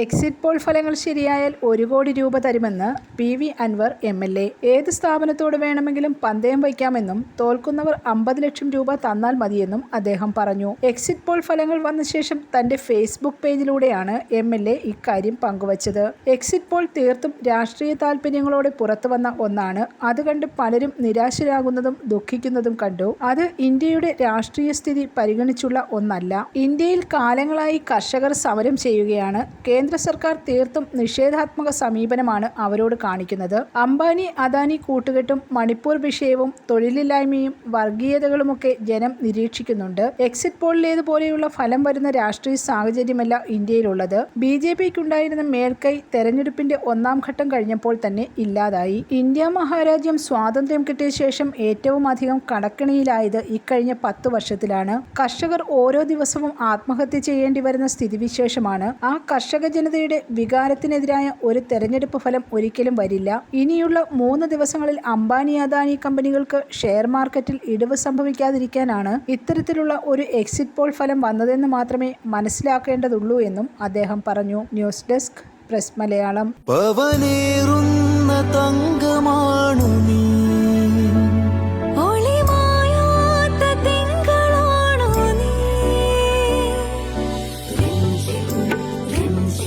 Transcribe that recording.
Exit poll ഫലങ്ങൾ ശരിയായാൽ ഒരു കോടി രൂപ തരുമെന്ന് P V Anvar M L A. ഏത് സ്ഥാപനത്തോട് വേണമെങ്കിലും പന്തയം വയ്ക്കാമെന്നും തോൽക്കുന്നവർ അമ്പത് ലക്ഷം രൂപ തന്നാൽ മതിയെന്നും അദ്ദേഹം പറഞ്ഞു. എക്സിറ്റ് പോൾ ഫലങ്ങൾ വന്ന ശേഷം തന്റെ ഫേസ്ബുക്ക് പേജിലൂടെയാണ് എം എൽ എ ഇക്കാര്യം പങ്കുവച്ചത്. എക്സിറ്റ് പോൾ തീർത്തും രാഷ്ട്രീയ താല്പര്യങ്ങളോടെ പുറത്തുവന്ന ഒന്നാണ്. അത് കണ്ട് പലരും നിരാശരാകുന്നതും ദുഃഖിക്കുന്നതും കണ്ടു. അത് ഇന്ത്യയുടെ രാഷ്ട്രീയ സ്ഥിതി പരിഗണിച്ചുള്ള ഒന്നല്ല. ഇന്ത്യയിൽ കാലങ്ങളായി കർഷകർ സമരം ചെയ്യുകയാണ്. കേന്ദ്ര സർക്കാർ തീർത്തും നിഷേധാത്മക സമീപനമാണ് അവരോട് കാണിക്കുന്നത്. അംബാനി അദാനി കൂട്ടുകെട്ടും മണിപ്പൂർ വിഷയവും തൊഴിലില്ലായ്മയും വർഗീയതകളുമൊക്കെ ജനം നിരീക്ഷിക്കുന്നുണ്ട്. എക്സിറ്റ് പോളിലേതുപോലെയുള്ള ഫലം വരുന്ന രാഷ്ട്രീയ സാഹചര്യമല്ല ഇന്ത്യയിലുള്ളത്. ബി ജെ പിക്കുണ്ടായിരുന്ന മേൽക്കൈ തെരഞ്ഞെടുപ്പിന്റെ ഒന്നാം ഘട്ടം കഴിഞ്ഞപ്പോൾ തന്നെ ഇല്ലാതായി. ഇന്ത്യ മഹാരാജ്യം സ്വാതന്ത്ര്യം കിട്ടിയ ശേഷം ഏറ്റവും അധികം കടക്കിണിയിലായത് ഇക്കഴിഞ്ഞ പത്ത് വർഷത്തിലാണ്. കർഷകർ ഓരോ ദിവസവും ആത്മഹത്യ ചെയ്യേണ്ടി വരുന്ന സ്ഥിതിവിശേഷമാണ്. ആ കർഷക ജനതയുടെ വികാരത്തിനെതിരായ ഒരു തെരഞ്ഞെടുപ്പ് ഫലം ഒരിക്കലും വരില്ല. ഇനിയുള്ള മൂന്ന് ദിവസങ്ങളിൽ അംബാനി അദാനി കമ്പനികൾക്ക് ഷെയർ മാർക്കറ്റിൽ ഇടിവ് സംഭവിക്കാതിരിക്കാനാണ് ഇത്തരത്തിലുള്ള ഒരു എക്സിറ്റ് പോൾ ഫലം വന്നതെന്ന് മാത്രമേ മനസ്സിലാക്കേണ്ടതുള്ളൂ എന്നും അദ്ദേഹം പറഞ്ഞു. News desk press Malayalam.